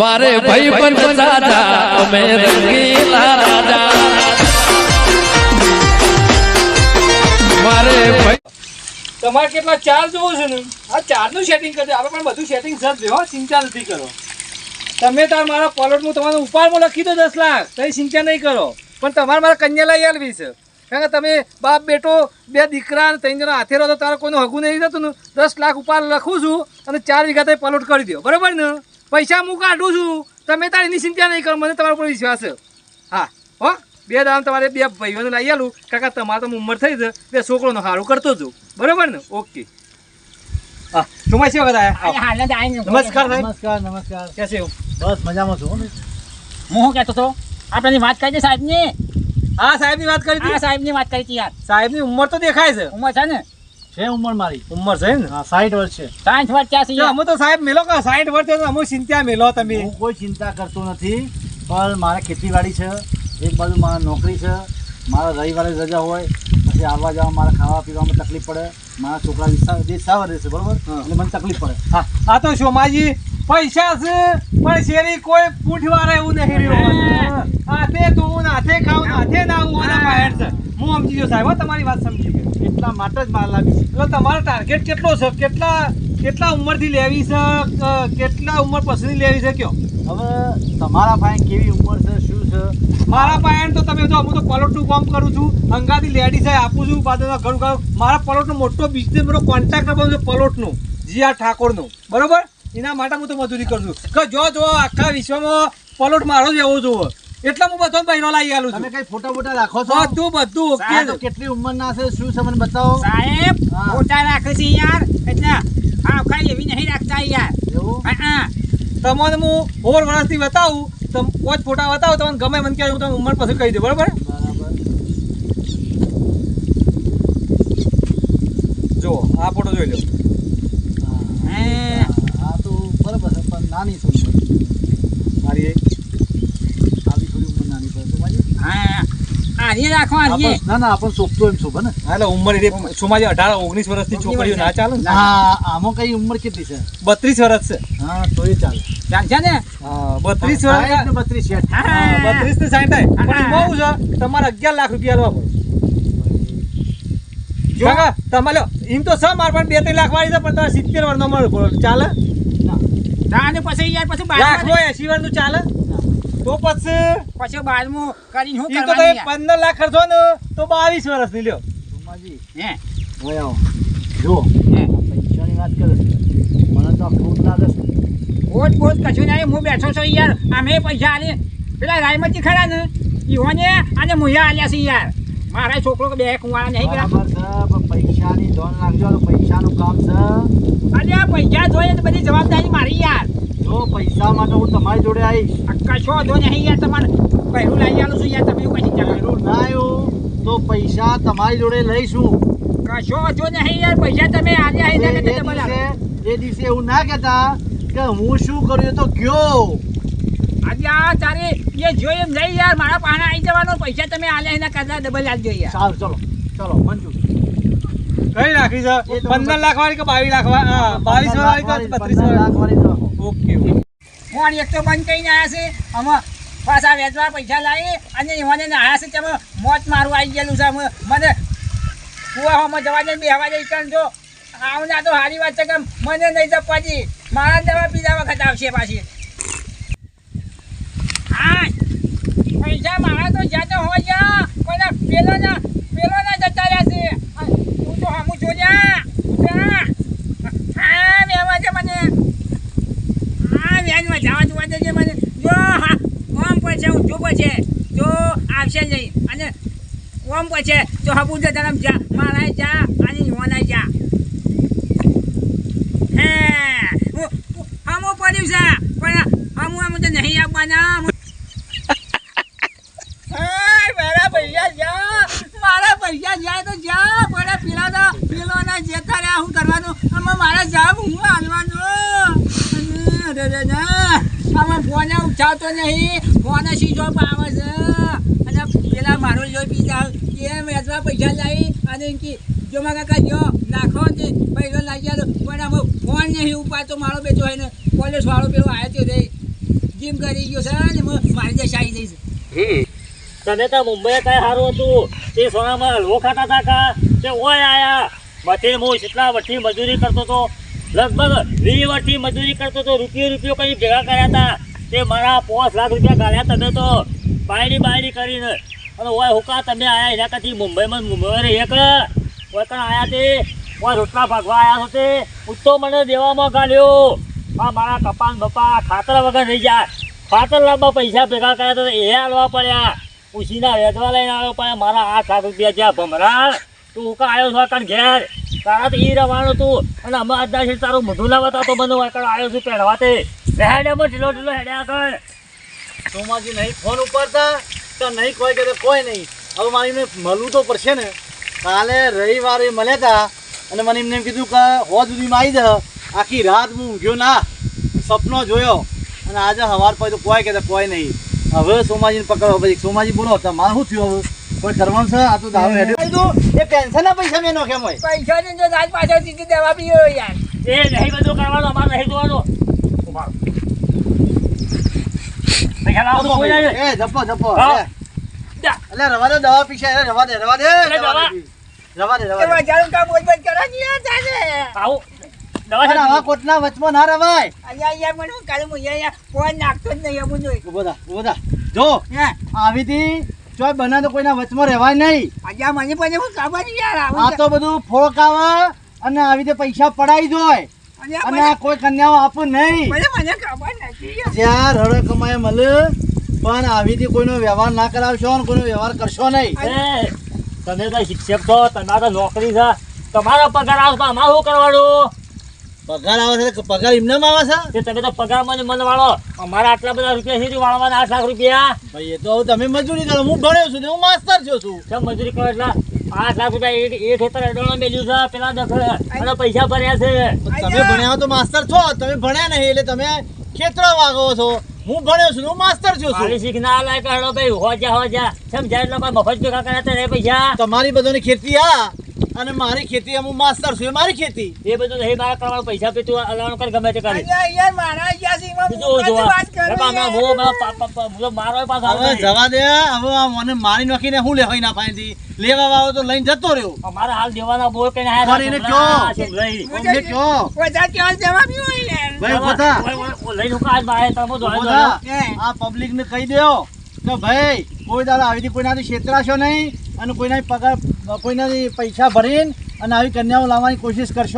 મારે ભાઈ પણ દાદા અમે રંગીલા રાજા. મારે ભાઈ તમારે કેટલા ચાર જોવો છે ને? આ ચારનું સેટિંગ કરજો આપણે પણ બધું સેટિંગ સર દેવા ચિંતા નથી કરો. તમે તાર મારા પોલટમાં તમારો ઉપાડમાં લખી દો દસ લાખ તો ચિંતા નહીં કરો. પણ તમારે મારા કન્યા લઈ આલવી છે. કારણ કે તમે બાપ બેટો બે દીકરા અને ત્રણ જણા હાથે રહો તો તારે કોઈનું હગું નહીં થતું ને. દસ લાખ ઉપર લખું છું અને ચાર વીઘા તમે પલોટ કરી દો બરાબર ને? પૈસા હું કાઢું છું. તમે તારી એની ચિંતા નહીં કરો મને તમારા પર વિશ્વાસ છે. હા હો બે દામ તમારે બે ભાઈઓને લઈ આલું. કાકા તમારે તો ઉંમર થઈ છે. બે છોકરોનો સારું કરતો છું. બરાબર ને? ઓકે. હા ચુમ્મા છે બધા આયા? નમસ્કાર સાહેબ. નમસ્કાર નમસ્કાર. કે છે? બસ મજામાં છું હું શું કહેતો હતો? આપણે વાત કરી દે સાહેબની? હા સાહેબની વાત કરી સાહેબની વાત કરી હતી યાર. સાહેબની ઉંમર તો દેખાય છે. ઉંમર છે ને? છે ઉંમર મારી? ઉંમર છે ને? હા સાઠ વર્ષ છે. સાઠ વર્ષ ક્યાં છે અમે તો સાહેબ મેલો કે સાઠ વર્ષ છે તો અમે ચિંતા મેલો તમે. હું કોઈ ચિંતા કરતો નથી પણ મારે ખેતીવાડી છે એક બાજુ મારા નોકરી છે મારા રવિવારે રજા હોય પછી આવવા જવા મારા ખાવા પીવામાં તકલીફ પડે મારા છોકરા વિસ્તાર દેશાવર રહેશે બરોબર? એટલે મને તકલીફ પડે. હા આ તો સોમાજી પૈસા છે પણ શેરી કોઈ પૂંઠવાળા એવું નહીં રહ્યું હાથે ધોવું હાથે ખાવું ને હાથે નાવું અને બહાર છે. હું સમજી ગયો સાહેબ તમારી વાત સમજી ગયો. એટલા માટે જ મારે લાવી એટલે તમારો ટાર્ગેટ કેટલો છે? કેટલા કેટલા ઉંમરથી લેવી છે? કેટલા ઉંમર પછીની લેવી છે કયો? હવે તમારા પાસે કેવી ઉંમર છે? શું છે? મારા પાસે તો તમે જો હું તો પલોટનું કામ કરું છું. અંગાથી લેડી સાહેબ આપું છું પાછળ ઘણું ઘણું મારા પલોટનો મોટો બિઝનેસ મારો કોન્ટ્રાક્ટ બનશે છે પલોટનો જીઆર ઠાકોરનું. બરોબર? એના માટે હું તો મજૂરી કરું છું. કે જો જો આખા વિશ્વમાં પલોટ મારો જ એવો જોવો એટલે હું બધો બહેનો લાવી આલું તમે છું કઈ ફોટા ફોટા રાખો છો? બધું બધું ઓકે. કેટલી ઉંમરના છે? શું છે બતાવો? સાહેબ ફોટા રાખે છે યાર. એટલે હા કઈ એવી નહીં રાખતા યાર. એવું? હા. તમને હું ઓર વર્ષથી બતાવું તમે પાંચ ફોટા બતાવો તમને ગમે મને કહે હું તમને ઉંમર પછી કહી દઉં બરોબર? બરાબર. જો આ ફોટો જોઈ લો હે. હા તો બરાબર છે પણ નાની છું મારી એક. આવી થોડી ઉંમર નાની પડે હા આની રાખો આની ના ના આપણ શોભતો એમ શોભે ને એટલે ઉંમર એટલે સોમાજી અઢાર ઓગણીસ વર્ષની છોકરીઓ ના ચાલે ને? હા આમાં કઈ ઉંમર કેટલી છે? બત્રીસ વર્ષ છે. હા તો એ ચાલે. ચાલશે ને? બત્રીસ વર્ષ બત્રીસ હા. બત્રીસથી સાઠ પણ એમાં છે. તમારે અગિયાર લાખ રૂપિયા લેવા પડે. જો. તમારે એમ તો છ માર પણ બે ત્રણ લાખ વાળી છે પણ તમારે સિત્તેર વર્ષનો મળે ચાલે? ના, ના પછી યાર પછી બાર નો એસી વર્ષનું ચાલે. તો પછી? પછી બારમું કરીને હું તો તમે? પંદર લાખ ખર્ચો ને તો બાવીસ વર્ષની લ્યો. સોમાજી, હે? ઓય આવો. જો. હે. પૈસાની વાત કરે મને તો અખરોટ લાગે છે. કશું નહીં હું બેઠો છું યાર. અમે પૈસા આલે. પેલા રાયમતી ખરા ને? ઈહોને અને મુયા આલ્યા છે યાર. મારા છોકરો બે કુંવાળા નહીં ગયા? બરાબર છે પણ પૈસાની ધોન તો પૈસાનું કામ છે. આ પૈસા જોઈએ તો બધી જવાબદારી માટે હું તમારી જોડે આવીશ. કશો વાંધો નહીં યાર તમારે પહેલું લઈ આવું છું યાર તમે એવું કશી ના આવ્યું તો પૈસા તમારી જોડે લઈશું. કશો વાંધો નહીં યાર પૈસા તમે આજે આવી એ દિવસે એ દિવસે એવું ના કહેતા કે હું શું કર્યું તો કયો આજે આ તારે એ જોઈ એમ નહીં યાર મારા પાણા આવી જવાનો પૈસા તમે આલ્યા એના કરતા ડબલ આલજો યાર. સારું ચલો ચલો મંજૂર કઈ રાખી છે? એ પંદર લાખ વાળી કે બાવીસ લાખ વાળી બાવીસ વાળી કે બત્રીસ લાખ વાળી? વાળી ઓકે ઓકે. ફોન એક તો બંધ કરીને આવ્યા છે. આમાં પાછા વેચવા પૈસા લાવી અને મને નાયા છે તેમાં મોત મારું આવી ગયેલું છે. અમે મને કુવામાં જવા દે બેહવા દે કારણ જો. આવના તો સારી વાત છે કે મને નહીં જપવાજી મારા દવા બીજા વખત આવશે પાછી. હા પૈસા મારા તો તો હોય કોઈના પેલો ના જતા રહ્યા છે. તું તો હમું જોજ્યા હા બેહવા દે મને હા વ્યાજમાં જવા જોવા દેજે મને જો હા ઓમ પછી ઊંચું પછી જો આવશે નહીં અને ઓમ પછી તો હબુદ ધરમ જા મારા જા અને યુવાના જા હે હમું પડ્યું છે પણ હમું હમું તો નહીં આપવાના હાય, મારા પૈસા જા મારા પૈસા જા તો જા મારા પેલા તો પીલો ના જતા રહ્યા હું કરવાનું આમાં મારા જા હું હાલવાનું અરે રે રે. આમાં ફોને ઉઠાવતો નહીં. ફોને જોબ આવે છે. અને પેલા મારો જોઈ પીધા એ વેચવા પૈસા લાવી અને એમ કે, જો મારા કાકા જો, નાખો તે પૈસો લાગી ગયા પણ આમાં ફોન નહીં ઉપાડતો મારો બેચો ને પોલીસ વાળો પેલો આવ્યો તો રે જીમ કરી ગયો છે ને હું મારી દેશ આવી જઈશ તને તો મુંબઈ કઈ સારું હતું? તે સોનામાં હલવો ખાતા હતા કા? તે ઓય આયા. મથે હું કેટલા વર્ષથી મજૂરી કરતો હતો લગભગ વીસ વર્ષથી મજૂરી કરતો તો રૂપિયો રૂપિયો કંઈ ભેગા કર્યા હતા તે મારા પાંચ લાખ રૂપિયા ગાળ્યા તમે તો. બાયડી બાયડી કરીને. અને ઓય હુકા તમે આયા એના કરતી મુંબઈમાં મુંબઈ એક ઓય કણ આયા તે? ઓય રોટલા ભાગવા આયા છો તે? ઉત્તો મને દેવામાં ગાલ્યો. આ મારા કપાન બપા ખાતર વગર રહી જાય ખાતર લાવવા પૈસા ભેગા કર્યા તો એ હાલવા પડ્યા. ઉછીના વેચવા લઈને આવ્યો પણ મારા આઠ લાખ રૂપિયા જ્યાં ભમરા. તું હુકા આવ્યો છો કણ ઘેર? તારા તો ઈ રવાનું તું અને અમે છે તારું મોઢું લાવતા તો મને કણ આવ્યો છું પહેરવા તે. હેડ્યામાં ઢીલો ઢીલો હેડ્યા કણ સોમાજી નહીં, ફોન ઉપાડતા તો નહીં કોઈ કરે કોઈ નહીં. હવે મારે એમને મળવું તો પડશે ને. કાલે રવિવારે મળ્યા હતા અને મને એમને એમ કીધું કે હો સુધીમાં આવી જા. આખી રાત હું ઊંઘ્યો ના. સપનો જોયો. અને આજે સવાર પછી તો કોઈ કહેતા કોઈ નહીં. હવે સોમાજીને પકડો. પછી સોમાજી બોલો તમારે શું થયું હવે? કોઈ કરવાનું છે આ તો દારૂ હેડ્યો. એ પેન્શનના પૈસા મેં નાખ્યા મોય પૈસા ને જો રાજ પાછળથી દેવા પીયો યાર. એ નહીં બધું કરવાનું અમારે નહીં જોવાનું. પૈસા લાવો તો. એ. જા. એટલે રવા દે દવા પીશે. રવા દે રવા દે રવા દે રવા દે રવા દે. કામ બોજ બોજ કરો ને યાર દવા અને આવા છે કોટના વચમાં ના રવાય. અહીંયા યાર મને કાલે હું અહીંયા ફોન નાખતો જ નહીં અમું જોઈ. ઊભો થા જો હે. આવી થી ચોય બના તો કોઈના વચમાં રહેવાય નહીં. આજે મને પછી હું ખબર યાર આ તો બધું ફોક અને આવી રીતે પૈસા પડાઈ જોય. અને અને આ કોઈ કન્યાઓ આપું નહીં. મને મને ખબર નથી જ્યાં રડે કમાય મળે પણ આવી રીતે કોઈનો વ્યવહાર ના કરાવશો ને કોઈનો વ્યવહાર કરશો નહીં. તમે તો શિક્ષક છો તમારે નોકરી છે. તમારો પગાર આવતો અમારે શું કરવાનું? પગાર આવે છે પગાર એમને આવે છે? તમે તો પગાર મને મન વાળો અમારા આટલા બધા રૂપિયા છે વાળવાના આઠ લાખ રૂપિયા. ભાઈ એ તો તમે મજૂરી કરો. હું ભણ્યો છું ને હું માસ્તર છું છું. કેમ મજૂરી કરો એટલે આઠ લાખ રૂપિયા એક હેતર અડોળો મેલ્યું છે. પેલા દખલ. અને પૈસા ભર્યા છે. તમે ભણ્યા તો માસ્તર છો. તમે ભણ્યા નહીં એટલે તમે ખેતરો વાગો છો. હું ભણ્યો છું હું માસ્તર છું મારી છું શીખના લાયક હડો ભાઈ. હોજા હોજા. સમજાય એટલે મફત ભેગા કર્યા પૈસા. તમારી બધાની ખેતી આ. અને મારી ખેતી હું માસ્તર છું મારી ખેતી. એ બધું નહીં મારા કરવાનું પૈસા પે તું અલાવણ કર ગમે તે કરે. યાર મારા હું જોવા વાત કરું. મારો દે હવે આ મને મારી નાખીને હું લેવાય ના પાસેથી લેવા આવો તો લઈને જતો રહ્યો. મારા હાલ દેવાના બોલ કઈ ના પણ ને કયો? લઈ કયો? બધા કયો જવાબ બી હોય યાર. ભાઈ બધા. લઈને કા આજ બાય તમે. હે. આ પબ્લિક ને કહી દેઓ કે ભાઈ કોઈ દાદા આવી કોઈનાથી છેતરાશો નહીં અને કોઈના પગાર કોઈનાથી પૈસા ભરીને અને આવી કન્યાઓ લાવવાની કોશિશ કરશો.